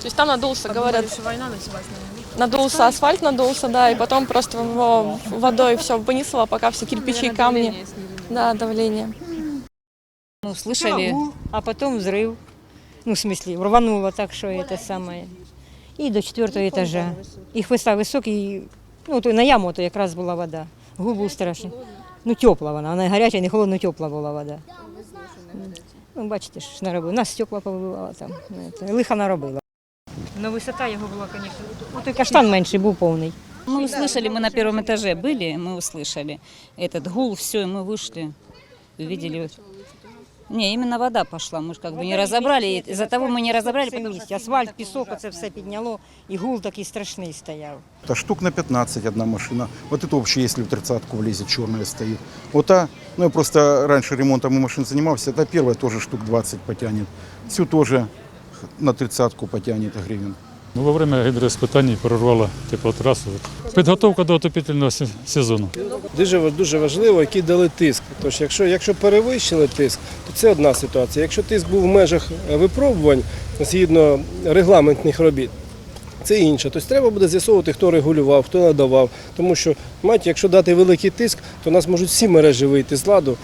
То есть там надулся, говорят, Что война началась, наверное. надулся асфальт, надулся, да, и потом просто его водой все понесло, пока все кирпичи и камни. Да, давление. Ну, слышали, Гул, а потом взрыв. Ну, в смысле, рвануло так, что это самое. І до четвертого етажа. І хвоста високий, ну, то на яму то якраз була вода. Гул був страшний. Ну, тепла вона, вона гаряча, не холодно, тепла була вода. Ну, бачите, що ж наробила. Нас стекла повибивала там. ну, це, Лиха наробила. Ну, висота його була, звісно. Ну, той каштан менший був повний. мы услышали, мы на первом этаже были, мы услышали этот гул, все, и мы вышли, увидели. Не, именно вода пошла, мы же как бы не разобрали, и из-за того мы не разобрали, Це потому місць. Асфальт, пісок, оце все підняло, і гул такий страшний стояв. Это штук на 15 одна машина. Вот это вообще, если в тридцатку влезет, черная стоит. Вот та, ну я просто раньше ремонтом и машин занимался, это первая тоже штук 20 потянет. Всю тоже на тридцатку потянет гривен. Ну, во время гідроіспитань прорвала теплотрасу. Підготовка до отопительного сезону. Дуже дуже важливо, який дали тиск. Тож, якщо, якщо перевищили тиск, то це одна ситуація. Якщо тиск був в межах е, випробувань згідно регламентних робіт, це інше. Тобто треба буде з'ясовувати, хто регулював, хто надавав. Тому що, мать, якщо дати великий тиск, то у нас можуть всі мережі вийти з ладу.